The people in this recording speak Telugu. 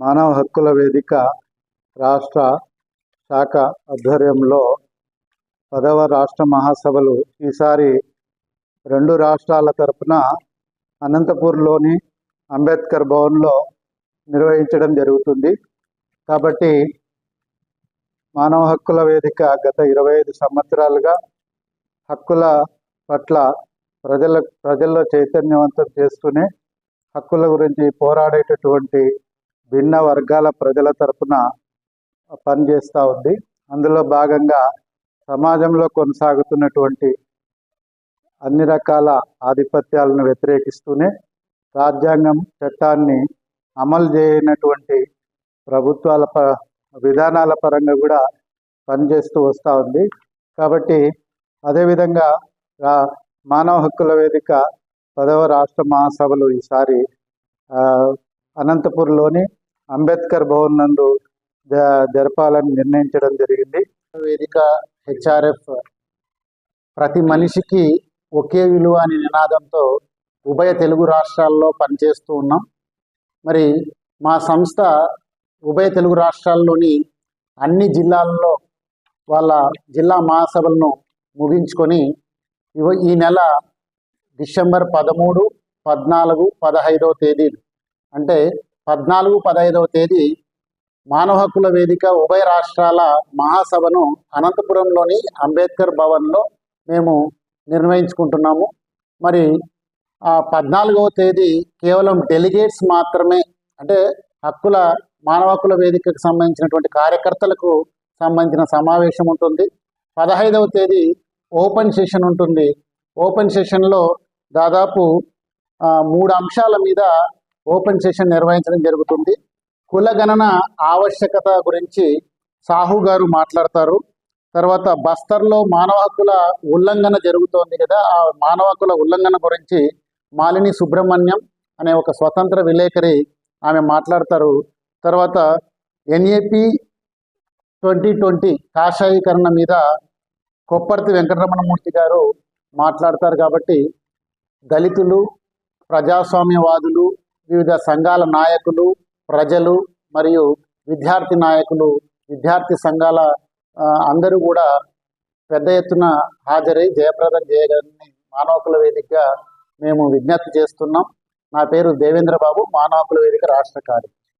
మానవ హక్కుల వేదిక రాష్ట్ర శాఖ ఆధ్వర్యంలో పదవ రాష్ట్ర మహాసభలు ఈసారి రెండు రాష్ట్రాల తరపున అనంతపూర్లోని అంబేద్కర్ భవన్లో నిర్వహించడం జరుగుతుంది. కాబట్టి మానవ హక్కుల వేదిక గత ఇరవై ఐదు సంవత్సరాలుగా హక్కుల పట్ల ప్రజల ప్రజల్లో చైతన్యవంతం చేస్తూనే హక్కుల గురించి పోరాడేటటువంటి భిన్న వర్గాల ప్రజల తరపున పనిచేస్తూ ఉంది. అందులో భాగంగా సమాజంలో కొనసాగుతున్నటువంటి అన్ని రకాల ఆధిపత్యాలను వ్యతిరేకిస్తూనే రాజ్యాంగం చట్టాన్ని అమలు చేయనటువంటి ప్రభుత్వాల ప విధానాల పరంగా కూడా పనిచేస్తూ వస్తూ ఉంది. కాబట్టి అదేవిధంగా మానవ హక్కుల వేదిక పదవ రాష్ట్ర మహాసభలు ఈసారి అనంతపూర్లోని అంబేద్కర్ భవన్ నందు జరపాలని నిర్ణయించడం జరిగింది. వేదిక హెచ్ఆర్ఎఫ్ ప్రతి మనిషికి ఒకే విలువ అనే నినాదంతో ఉభయ తెలుగు రాష్ట్రాల్లో పనిచేస్తూ ఉన్నాం. మరి మా సంస్థ ఉభయ తెలుగు రాష్ట్రాల్లోని అన్ని జిల్లాల్లో వాళ్ళ జిల్లా మహాసభలను ముగించుకొని ఇవ ఈ నెల డిసెంబర్ పదమూడు పద్నాలుగు పదహైదవ తేదీలు అంటే పద్నాలుగు పదహైదవ తేదీ మానవ హక్కుల వేదిక ఉభయ రాష్ట్రాల మహాసభను అనంతపురంలోని అంబేద్కర్ భవన్లో మేము నిర్వహించుకుంటున్నాము. మరి ఆ పద్నాలుగవ తేదీ కేవలం డెలిగేట్స్ మాత్రమే అంటే హక్కుల మానవ హక్కుల వేదికకు సంబంధించినటువంటి కార్యకర్తలకు సంబంధించిన సమావేశం ఉంటుంది. పదహైదవ తేదీ ఓపెన్ సెషన్ ఉంటుంది. ఓపెన్ సెషన్లో దాదాపు మూడు అంశాల మీద ఓపెన్ సెషన్ నిర్వహించడం జరుగుతుంది. కులగణన ఆవశ్యకత గురించి సాహు గారు మాట్లాడతారు. తర్వాత బస్తర్లో మానవ హక్కుల ఉల్లంఘన జరుగుతోంది కదా ఆ మానవ హక్కుల ఉల్లంఘన గురించి మాలిని సుబ్రహ్మణ్యం అనే ఒక స్వతంత్ర విలేకరి ఆమె మాట్లాడతారు. తర్వాత ఎన్ఏపి ట్వంటీ ట్వంటీ కాషాయీకరణ మీద కొప్పర్తి వెంకటరమణమూర్తి గారు మాట్లాడతారు కాబట్టి దళితులు ప్రజాస్వామ్యవాదులు వివిధ సంఘాల నాయకులు ప్రజలు మరియు విద్యార్థి నాయకులు విద్యార్థి సంఘాల అందరూ కూడా పెద్ద ఎత్తున హాజరై జయప్రదం చేయగలని మానవకుల వేదికగా మేము విజ్ఞప్తి చేస్తున్నాం. నా పేరు దేవేంద్ర బాబు వేదిక రాష్ట్ర కార్యదర్శి.